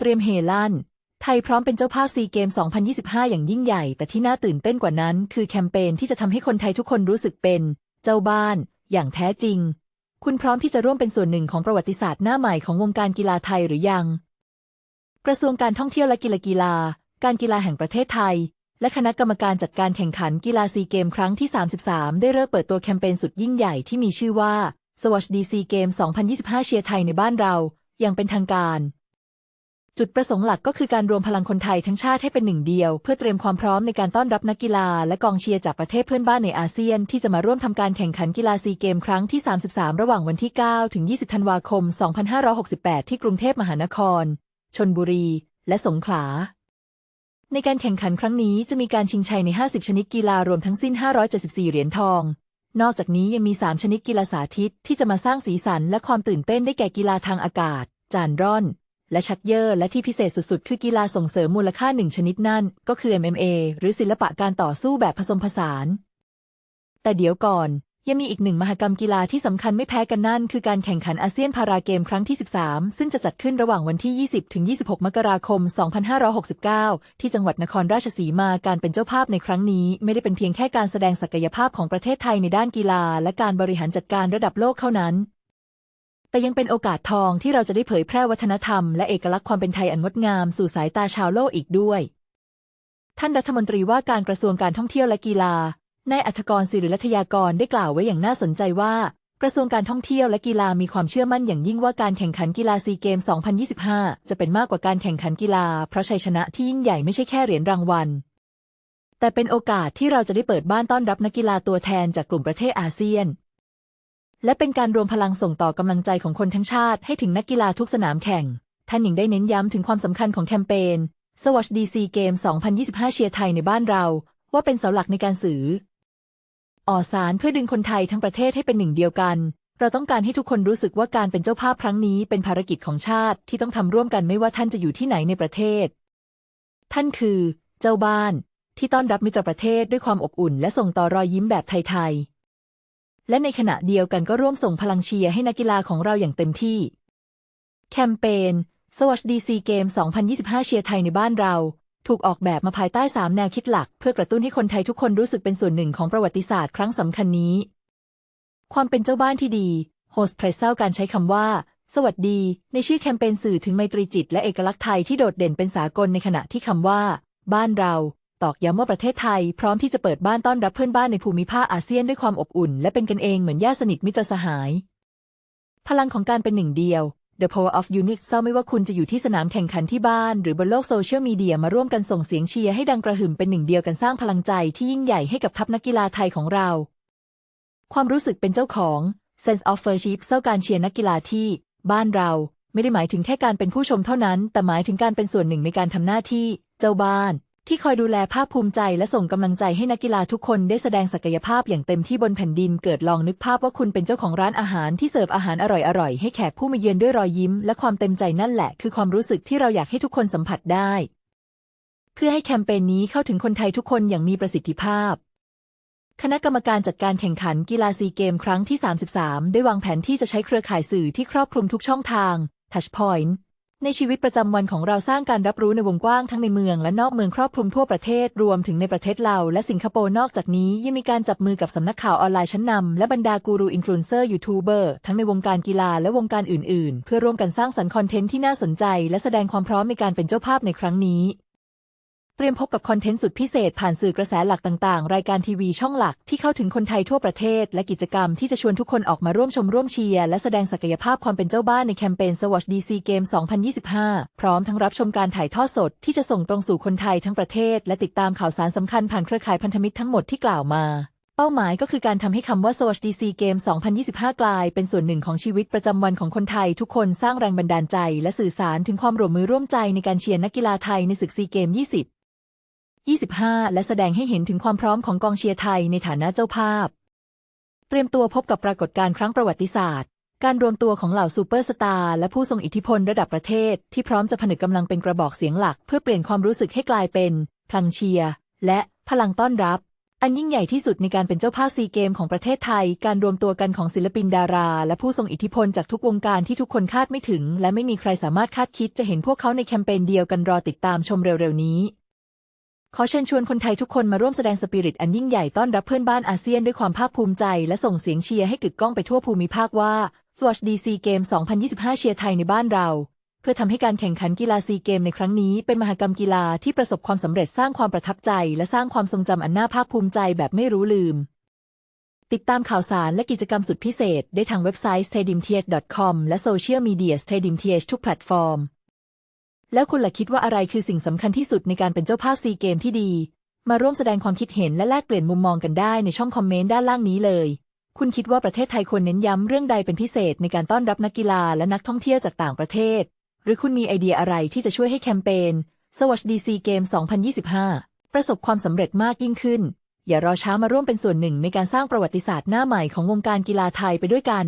เตรียมเฮลั่น ไทยพร้อมเป็นเจ้าภาพซีเกม 2025 อย่างยิ่งใหญ่ แต่ที่น่าตื่นเต้นกว่านั้น คือแคมเปญที่จะทำให้คนไทยทุกคนรู้สึกเป็น เจ้าบ้าน อย่างแท้จริง คุณพร้อมที่จะร่วมเป็นส่วนหนึ่งของประวัติศาสตร์หน้าใหม่ของวงการกีฬาไทยหรือยัง กระทรวงการท่องเที่ยวและกีฬากีฬา การกีฬาแห่งประเทศไทย และคณะกรรมการจัดการแข่งขันกีฬาซีเกมครั้งที่ 33 ได้เริ่มเปิดตัวแคมเปญสุดยิ่งใหญ่ที่มีชื่อว่าสวัสดีซีเกม 2025 เชียร์ไทยในบ้านเรา อย่างเป็นทางการ จุดประสงค์หลักก็คือการรวมพลังคนไทยทั้งชาติให้เป็นหนึ่งเดียว เพื่อเตรียมความพร้อมในการต้อนรับนักกีฬาและกองเชียร์จากประเทศเพื่อนบ้านในอาเซียน ที่จะมาร่วมทำการแข่งขันกีฬาซีเกมครั้งที่ 33 ระหว่างวันที่ 9 ถึง 20 ธันวาคม 2568 ที่กรุงเทพมหานคร ชนบุรี และสงขลา ในการแข่งขันครั้งนี้จะมีการชิงชัยใน 50 ชนิดกีฬารวมทั้งสิ้น 574 เหรียญทองนอกจากนี้ยังมี 3 ชนิดกีฬาสาธิตที่จะมาสร้างสีสันและความตื่นเต้นได้แก่กีฬาทางอากาศ จานร่อน และชักเยอร์และที่พิเศษสุดๆ คือกีฬาส่งเสริมมูลค่าหนึ่งชนิดนั่น ก็คือ MMA หรือศิลปะการต่อสู้แบบผสมผสาน แต่เดี๋ยวก่อน ยังมีอีกหนึ่งมหกรรมกีฬาที่สำคัญไม่แพ้กันนั่น คือการแข่งขันอาเซียนพาราเกมครั้งที่ 13 ซึ่งจะจัดขึ้นระหว่างวันที่ 20 ถึง 26 มกราคม 2569 ที่จังหวัดนครราชสีมาการเป็นเจ้าภาพในครั้งนี้ ไม่ได้เป็นเพียงแค่การแสดงศักยภาพของประเทศไทยในด้านกีฬา และการบริหารจัดการระดับโลกเท่านั้น แต่ยังเป็นโอกาสทองที่เราจะได้เผยแพร่วัฒนธรรมและเอกลักษณ์ความเป็นไทยอันงดงามสู่สายตาชาวโลกอีกด้วย ท่านรัฐมนตรีว่าการกระทรวงการท่องเที่ยวและกีฬานายอัธกรศิริรัตยากรได้กล่าวไว้อย่างน่าสนใจว่า กระทรวงการท่องเที่ยวและกีฬามีความเชื่อมั่นอย่างยิ่งว่าการแข่งขันกีฬาซีเกม 2025 จะเป็นมากกว่าการแข่งขันกีฬา เพราะชัยชนะที่ยิ่งใหญ่ไม่ใช่แค่เหรียญรางวัล แต่เป็นโอกาสที่เราจะได้เปิดบ้านต้อนรับนักกีฬาตัวแทนจากกลุ่มประเทศอาเซียน และเป็นการรวมพลังส่งต่อกำลังใจของคนทั้งชาติให้ถึงนักกีฬาทุกสนามแข่ง ท่านยังได้เน้นย้ำถึงความสำคัญของแคมเปญสวัสดีซีเกม 2025 เชียร์ไทยในบ้านเรา ว่าเป็นเสาหลักในการสื่อออสารเพื่อดึงคนไทยทั้งประเทศให้เป็นหนึ่งเดียวกัน เราต้องการให้ทุกคนรู้สึกว่าการเป็นเจ้าภาพครั้งนี้เป็นภารกิจของชาติที่ต้องทำร่วมกันไม่ว่าท่านจะอยู่ที่ไหนในประเทศ ท่านคือ เจ้าบ้าน ที่ต้อนรับมิตรประเทศด้วยความอบอุ่น และส่งต่อรอยยิ้มแบบไทยๆ และในขณะเดียวกันก็ร่วมส่งพลังเชียร์ให้นักกีฬาของเราอย่างเต็มที่ แคมเปญสวัสดีซีเกม 2025 เชียร์ไทยในบ้านเรา ถูกออกแบบมาภายใต้ 3 แนวคิดหลัก เพื่อกระตุ้นให้คนไทยทุกคนรู้สึกเป็นส่วนหนึ่งของประวัติศาสตร์ครั้งสำคัญนี้ ความเป็นเจ้าบ้านที่ดีโฮสต์เพรสเซลการใช้คำว่า สวัสดี ในชื่อแคมเปญสื่อถึงไมตรีจิต และเอกลักษณ์ไทยที่โดดเด่นเป็นสากลในขณะที่คำว่า บ้านเรา ตอกย้ำว่าประเทศไทย พร้อมที่จะเปิดบ้านต้อนรับเพื่อนบ้านในภูมิภาคอาเซียนด้วยความอบอุ่น และเป็นกันเองเหมือนญาติสนิทมิตรสหาย พลังของการเป็นหนึ่งเดียว The Power of Unity เศร้าไม่ว่าคุณจะอยู่ที่สนามแข่งขันที่บ้าน หรือบนโลกโซเชียลมีเดียมาร่วมกันส่งเสียงเชียร์ให้ดังกระหึ่มเป็นหนึ่งเดียวกันสร้างพลังใจที่ยิ่งใหญ่ให้กับทัพนักกีฬาไทยของเรา ความรู้สึกเป็นเจ้าของ sense of ownership เศร้าการเชียร์นักกีฬาที่ บ้านเรา ไม่ได้หมายถึงแค่การเป็นผู้ชมเท่านั้น แต่หมายถึงการเป็นส่วนหนึ่งในการทำหน้าที่ เจ้าบ้าน ที่คอยดูแลภาคภูมิใจและส่งกำลังใจให้นักกีฬาทุกคนได้แสดงศักยภาพอย่างเต็มที่บนแผ่นดินเกิดลองนึกภาพว่าคุณเป็นเจ้าของร้านอาหารที่เสิร์ฟอาหารอร่อยๆให้แขกผู้มาเยือนด้วยรอยยิ้ม และความเต็มใจนั่นแหละ คือความรู้สึกที่เราอยากให้ทุกคนสัมผัสได้ เพื่อให้แคมเปญนี้เข้าถึงคนไทยทุกคนอย่างมีประสิทธิภาพคณะกรรมการจัดการแข่งขันกีฬาซีเกมครั้งที่ 33 ได้วางแผนที่จะใช้เครือข่ายสื่อที่ครอบคลุมทุกช่องทาง Touchpoint ในชีวิตประจำวันของเราสร้างการรับรู้ในวงกว้างทั้งในเมืองและนอกเมืองครอบคลุมทั่วประเทศรวมถึงในประเทศลาวและสิงคโปร์นอกจากนี้ยังมีการจับมือกับสำนักข่าวออนไลน์ชั้นนำและบรรดากูรูอินฟลูเอนเซอร์ยูทูบเบอร์ทั้งในวงการกีฬาและวงการอื่น ๆ เพื่อร่วมกันสร้างสรรค์คอนเทนต์ที่น่าสนใจ และแสดงความพร้อมในการเป็นเจ้าภาพในครั้งนี้ เตรียมพบกับคอนเทนต์สุดพิเศษผ่านสื่อกระแสหลักต่างๆ รายการทีวีช่องหลักที่เข้าถึงคนไทยทั่วประเทศ และกิจกรรมที่จะชวนทุกคนออกมาร่วมชมร่วมเชียร์และแสดงศักยภาพความเป็นเจ้าบ้านในแคมเปญสวัสดีซีเกม2025 พร้อมทั้งรับชมการถ่ายทอดสดที่จะส่งตรงสู่คนไทยทั้งประเทศ และติดตามข่าวสารสำคัญผ่านเครือข่ายพันธมิตรทั้งหมดที่กล่าวมาเป้าหมายก็คือการทำให้คำว่าสวัสดีซีเกม2025 กลายเป็นส่วนหนึ่งของชีวิตประจำวันของคนไทย ทุกคนสร้างแรงบันดาลใจ และสื่อสารถึงความร่วมมือร่วมใจในการเชียร์นักกีฬาไทยในศึกซีเกม 20 25 และแสดงให้เห็นถึงความพร้อมของกองเชียร์ไทยในฐานะเจ้าภาพ เตรียมตัวพบกับปรากฏการณ์ครั้งประวัติศาสตร์ การรวมตัวของเหล่าซูเปอร์สตาร์และผู้ทรงอิทธิพลระดับประเทศ ที่พร้อมจะผนึกกำลังเป็นกระบอกเสียงหลัก เพื่อเปลี่ยนความรู้สึกให้กลายเป็นพลังเชียร์และพลังต้อนรับ อันยิ่งใหญ่ที่สุดในการเป็นเจ้าภาพซีเกมของประเทศไทย การรวมตัวกันของศิลปินดารา และผู้ทรงอิทธิพลจากทุกวงการที่ทุกคนคาดไม่ถึง และไม่มีใครสามารถคาดคิดจะเห็นพวกเขาในแคมเปญเดียวกันรอติดตามชมเร็วๆนี้ ขอเชิญชวนคนไทยทุกคนมาร่วมแสดงสปิริตอันยิ่งใหญ่ต้อนรับเพื่อนบ้านอาเซียนด้วยความภาคภูมิใจ และส่งเสียงเชียร์ให้กึกก้องไปทั่วภูมิภาคว่า Swatch DC Game 2025 เชียร์ไทยในบ้านเรา เพื่อทำให้การแข่งขันกีฬาซีเกมในครั้งนี้เป็นมหกรรมกีฬาที่ประสบความสำเร็จสร้างความประทับใจ และสร้างความทรงจำอันน่าภาคภูมิใจแบบไม่รู้ลืม ติดตามข่าวสารและกิจกรรมสุดพิเศษ ได้ทางเว็บไซต์ stadiumth.com และโซเชียลมีเดีย stadiumth ทุกแพลตฟอร์ม แล้วคุณล่ะคิดว่าอะไรคือสิ่งสำคัญที่สุดในการเป็นเจ้าภาพซีเกมที่ดี มาร่วมแสดงความคิดเห็นและแลกเปลี่ยนมุมมองกันได้ในช่องคอมเมนต์ด้านล่างนี้เลย คุณคิดว่าประเทศไทยควรเน้นย้ำเรื่องใดเป็นพิเศษในการต้อนรับนักกีฬาและนักท่องเที่ยวจากต่างประเทศ หรือคุณมีไอเดียอะไรที่จะช่วยให้แคมเปญ Swatch DC Game 2025 ประสบความสำเร็จมากยิ่งขึ้น อย่ารอช้ามาร่วมเป็นส่วนหนึ่งในการสร้างประวัติศาสตร์หน้าใหม่ของวงการกีฬาไทยไปด้วยกัน